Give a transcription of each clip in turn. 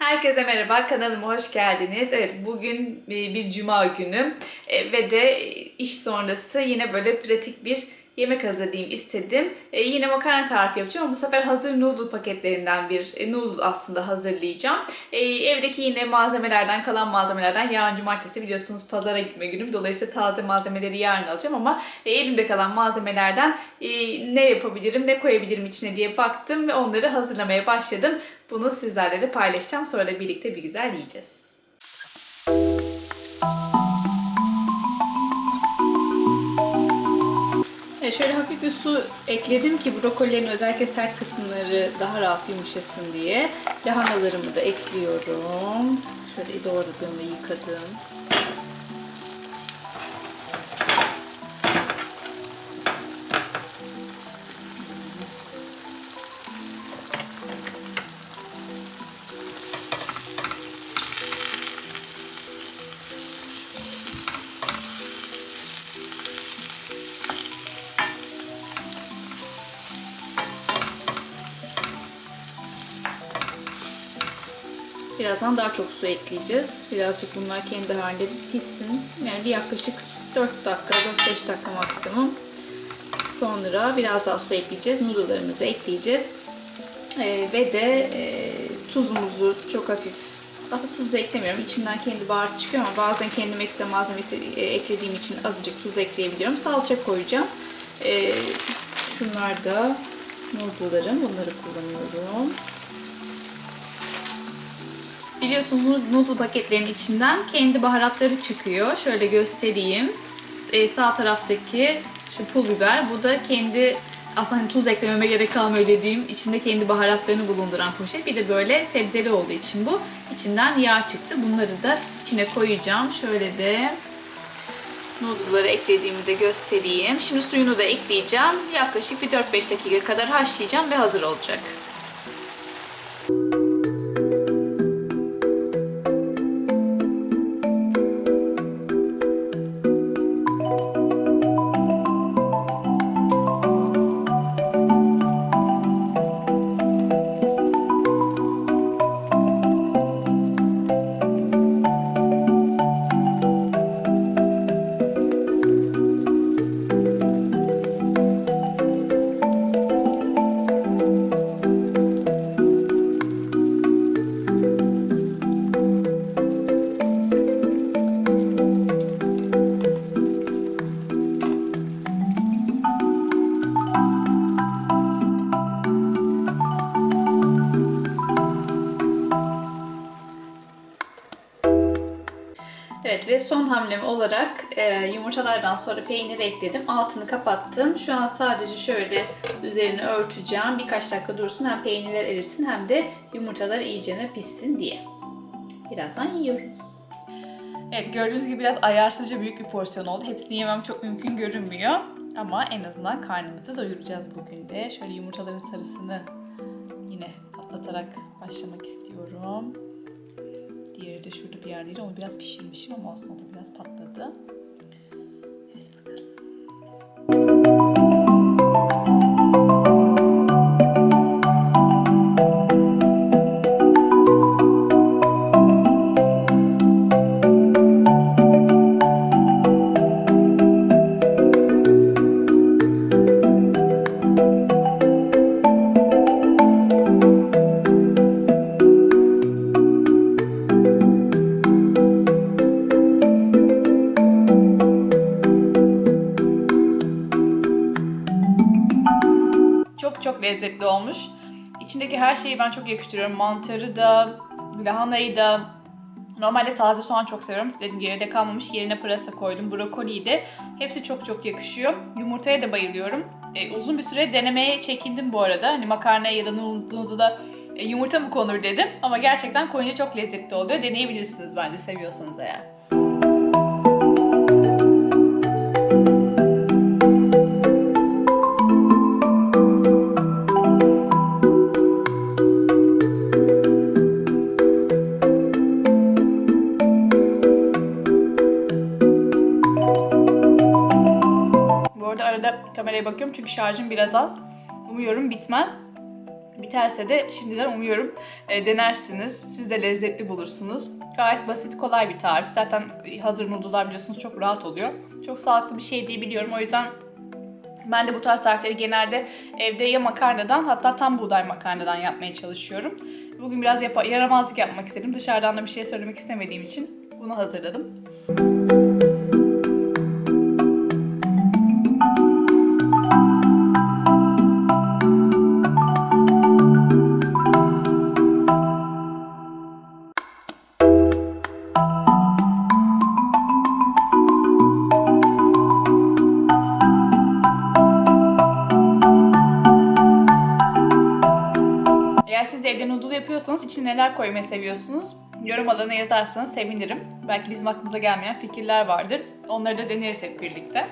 Herkese merhaba, kanalıma hoş geldiniz. Evet, bugün e, bir cuma günü E, ve de iş sonrası yine böyle pratik bir yemek hazırlayayım istedim. E, yine makarna tarifi yapacağım ama bu sefer hazır noodle paketlerinden bir e, noodle aslında hazırlayacağım. E, evdeki yine malzemelerden, kalan malzemelerden yarın cumartesi biliyorsunuz pazara gitme günüm. Dolayısıyla taze malzemeleri yarın alacağım ama e, elimde kalan malzemelerden e, ne yapabilirim, ne koyabilirim içine diye baktım ve onları hazırlamaya başladım. Bunu sizlerle de paylaşacağım. Sonra birlikte bir güzel yiyeceğiz. Evet, şöyle hafif bir su ekledim ki brokolilerin özellikle sert kısımları daha rahat yumuşasın diye. Lahanalarımı da ekliyorum. Şöyle doğradım ve yıkadım. Birazdan daha çok su ekleyeceğiz. Birazcık bunlar kendi halinde pişsin. Yani bir yaklaşık 4 dakika, 4-5 dakika maksimum. Sonra biraz daha su ekleyeceğiz. Noodle'larımızı ekleyeceğiz. Ee, ve de e, tuzumuzu çok hafif aslında tuz da eklemiyorum. İçinden kendi baharat çıkıyor ama bazen kendim ekstra malzemesi e, eklediğim için azıcık tuz ekleyebiliyorum. Salça koyacağım. Ee, şunlar da noodle'larım. Bunları kullanıyorum. Biliyorsunuz noodle paketlerinin içinden kendi baharatları çıkıyor. Şöyle göstereyim. Ee, sağ taraftaki şu pul biber. Bu da kendi aslında hani tuz eklememe gerek kalmıyor dediğim içinde kendi baharatlarını bulunduran poşet. Bir de böyle sebzeli olduğu için bu. içinden yağ çıktı. Bunları da içine koyacağım. Şöyle de noodle'ları eklediğimi de göstereyim. Şimdi suyunu da ekleyeceğim. Yaklaşık bir 4-5 dakika kadar haşlayacağım ve hazır olacak. Son hamlem olarak e, yumurtalardan sonra peyniri ekledim. Altını kapattım. Şu an sadece şöyle üzerini örteceğim. Birkaç dakika dursun hem peynirler erisin hem de yumurtalar iyicene pişsin diye. Birazdan yiyoruz. Evet gördüğünüz gibi biraz ayarsızca büyük bir porsiyon oldu. Hepsini yemem çok mümkün görünmüyor. Ama en azından karnımızı doyuracağız bugün de. Şöyle yumurtaların sarısını yine patlatarak başlamak istiyorum. Diğeri de şurada bir yerdeydi. Onu biraz pişirmişim ama olsun o da biraz patladı. Lezzetli olmuş. İçindeki her şeyi ben çok yakıştırıyorum. Mantarı da, lahanayı da. Normalde taze soğan çok seviyorum. Dedim geride kalmamış. Yerine pırasa koydum. Brokoliyi de. Hepsi çok çok yakışıyor. Yumurtaya da bayılıyorum. E, uzun bir süre denemeye çekindim bu arada. Hani makarnaya ya da noodle'da da e, yumurta mı konur dedim. Ama gerçekten koyunca çok lezzetli oluyor. Deneyebilirsiniz bence seviyorsanız eğer. Arada kameraya bakıyorum çünkü şarjım biraz az. Umuyorum bitmez. biterse de şimdiden umuyorum e, denersiniz. Siz de lezzetli bulursunuz. Gayet basit, kolay bir tarif. Zaten hazır noodle'lar biliyorsunuz çok rahat oluyor. Çok sağlıklı bir şey diye biliyorum. O yüzden ben de bu tarz tarifleri genelde evde ya makarnadan hatta tam buğday makarnadan yapmaya çalışıyorum. Bugün biraz yapa- yaramazlık yapmak istedim. Dışarıdan da bir şey söylemek istemediğim için bunu hazırladım. Yapıyorsanız içine neler koymayı seviyorsunuz? Yorum alanına yazarsanız sevinirim. Belki bizim aklımıza gelmeyen fikirler vardır. Onları da deneriz hep birlikte.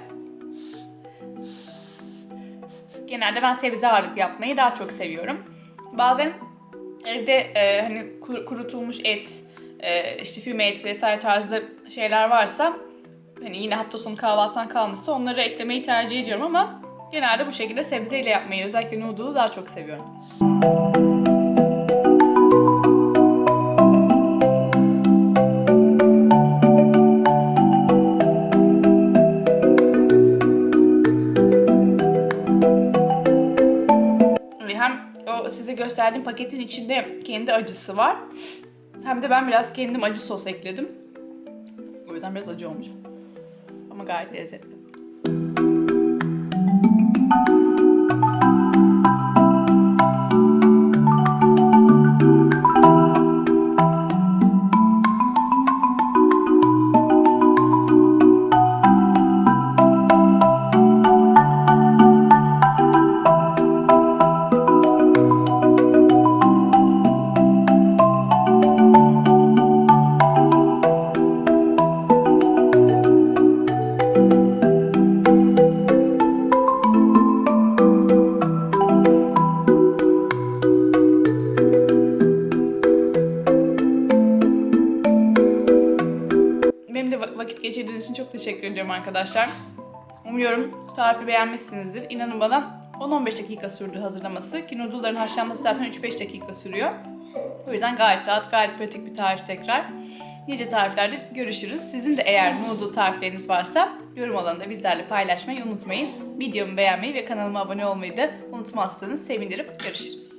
Genelde ben sebze ağırlıklı yapmayı daha çok seviyorum. Bazen evde e, hani kur- kurutulmuş et, e, işte füme eti vesaire tarzda şeyler varsa hani yine hafta sonu kahvaltıdan kalmışsa onları eklemeyi tercih ediyorum ama genelde bu şekilde sebzeyle yapmayı özellikle noodle'u daha çok seviyorum. Hem gösterdiğim paketin içinde kendi acısı var. Hem de ben biraz kendim acı sos ekledim. O yüzden biraz acı olmuş. Ama gayet lezzetli. Geçirdiğiniz için çok teşekkür ediyorum arkadaşlar. Umuyorum tarifi beğenmişsinizdir. İnanın bana 10-15 dakika sürdü hazırlaması. Ki noodle'ların haşlanması zaten 3-5 dakika sürüyor. O yüzden gayet rahat, gayet pratik bir tarif tekrar. Nice tariflerde görüşürüz. Sizin de eğer noodle tarifleriniz varsa yorum alanında bizlerle paylaşmayı unutmayın. Videomu beğenmeyi ve kanalıma abone olmayı da unutmazsanız sevinirim. Görüşürüz.